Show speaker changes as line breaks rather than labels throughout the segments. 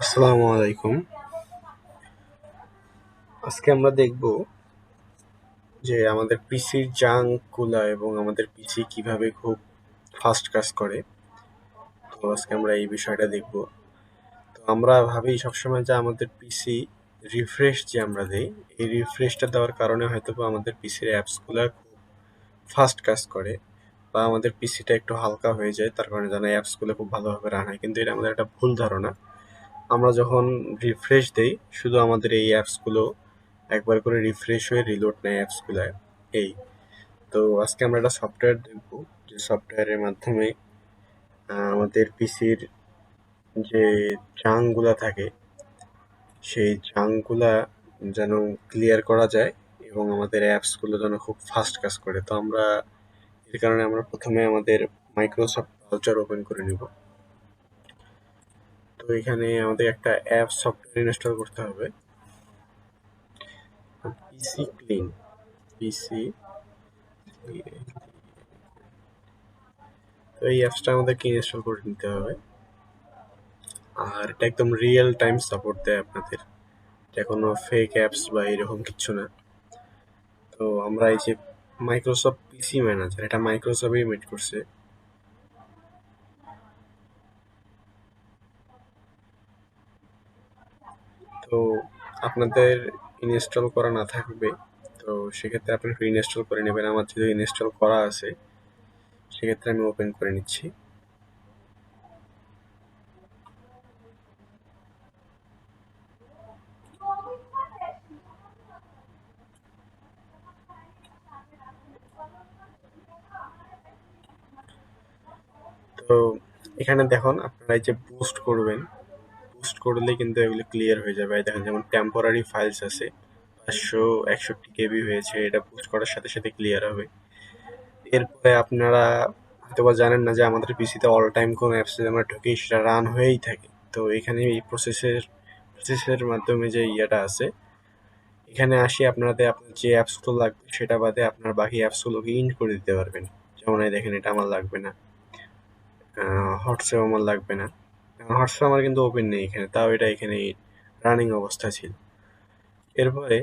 আসসালামু আলাইকুম। আজকে আমরা দেখব যে আমাদের পিসির জাঙ্কগুলা এবং আমাদের পিসি কীভাবে খুব ফাস্ট কাজ করে। তো আজকে আমরা এই বিষয়টা দেখব। তো আমরা ভাবি সবসময় যে আমাদের পিসি রিফ্রেশ যে আমরা দেই, এই রিফ্রেশটা দেওয়ার কারণে হয়তো বা আমাদের পিসির অ্যাপসগুলা খুব ফাস্ট কাজ করে বা আমাদের পিসিটা একটু হালকা হয়ে যায়, তার কারণে যেন অ্যাপসগুলো খুব ভালোভাবে রান হয়। কিন্তু এটা আমাদের একটা ভুল ধারণা। আমরা যখন রিফ্রেশ দেই, শুধু আমাদের এই অ্যাপসগুলো একবার করে রিফ্রেশ হয়ে রিলোড নেয় অ্যাপসগুলো এই। তো আজকে আমরা একটা সফটওয়্যার দেখব। যে সফটওয়্যারের মাধ্যমে আমাদের পিসির যে জাঙ্কগুলা থাকে, সেই জাঙ্কগুলা যেন ক্লিয়ার করা যায় এবং আমাদের অ্যাপসগুলো যেন খুব ফাস্ট কাজ করে। তো আমরা, এর কারণে আমরা প্রথমে আমাদের মাইক্রোসফট ব্রাউজার ওপেন করে নিব। তো এখানে আমাদের একটা অ্যাপ সফটওয়্যার ইনস্টল করতে হবে। পিসি ক্লিন পিসি তো এই অ্যাপসটা আমাদেরকে ইনস্টল করে নিতে হবে। আর এটা একদম রিয়েল টাইম সাপোর্ট দেয় আপনাদের। এটা কোনো ফেক অ্যাপস বা এরকম কিছু না। তো আমরা এই যে মাইক্রোসফট পিসি ম্যানেজার এটা মাইক্রোসফটই মেড করছে। তো আপনাদের ইনস্টল করা না থাকবে, তো সেক্ষেত্রে আপনি ইনস্টল করে নেবেন। আমার যেহেতু ইনস্টল করা আছে, সেক্ষেত্রে আমি ওপেন করে নিচ্ছি। তো এখানে দেখুন, আপনারা এই যে বুস্ট করবেন বুস্ট করলে কিন্তু এগুলো ক্লিয়ার হয়ে যাবে। দেখেন, যেমন টেম্পোরারি ফাইলস আছে, পাঁচশো একষট্টি কেবি হয়েছে, এটা পোস্ট করার সাথে সাথে ক্লিয়ার হবে। এরপরে আপনারা হয়তোবা জানেন না যে আমাদের পিসিতে অল টাইম কোন অ্যাপসে আমরা ঢুকি, সেটা রান হয়েই থাকে। তো এখানে এই প্রসেসের প্রসেসের মাধ্যমে যে ইয়েটা আছে, এখানে আসি আপনাদের, আপনার যে অ্যাপসগুলো লাগবে, সেটা বাদে আপনার বাকি অ্যাপসগুলোকে ইন করে দিতে পারবেন। যেমন দেখেন, এটা আমার লাগবে না। হোয়াটসঅ্যাপ আমার লাগবে না। হোয়াটসঅ্যাপ আমার কিন্তু ওপেন নেই এখানে, তাও এটা এখানে রানিং অবস্থা ছিল। এরপরে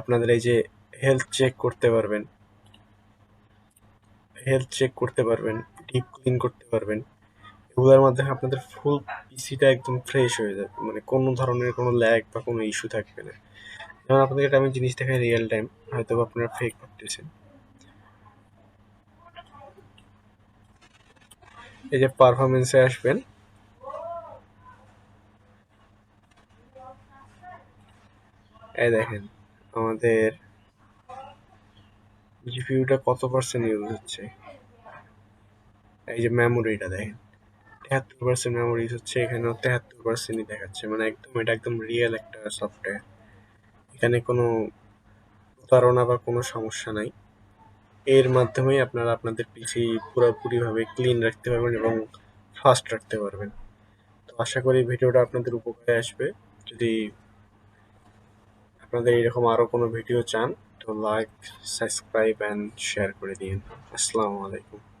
আপনাদের এই যে হেলথ চেক করতে পারবেন হেলথ চেক করতে পারবেন ডিপ ক্লিন করতে পারবেন, এগুলোর মাধ্যমে আপনাদের ফুল পিসিটা একদম ফ্রেশ হয়ে যাবে মানে কোনো ধরনের কোনো ল্যাগ বা কোনো ইস্যু থাকবে না। যেমন আপনাদের এটা আমি জিনিস দেখাই রিয়েল টাইম হয়তো আপনারা ফেক ভাবতেছেন। এই যে পারফরমেন্সে আসবেন। এই দেখেন, আমাদের জিপিইউটা কত পার্সেন্ট ইউজ হচ্ছে? এই যে মেমোরিটা দেখেন, তেহাত্তর পার্সেন্ট মেমোরি ইউজ হচ্ছে, এখানেও তেহাত্তর পার্সেন্টই দেখাচ্ছে। মানে একদম, এটা একদম রিয়েল একটা সফটওয়্যার এখানে কোনো প্রতারণা বা কোনো সমস্যা নাই। এর মাধ্যমেই আপনারা আপনাদের পিসি পুরোপুরিভাবে ক্লিন রাখতে পারবেন এবং ফাস্ট রাখতে পারবেন। তো আশা করি ভিডিওটা আপনাদের উপকারে আসবে। যদি আপনাদের এরকম আরও কোনো ভিডিও চান, তো লাইক সাবস্ক্রাইব অ্যান্ড শেয়ার করে দিন। আসসালামু আলাইকুম।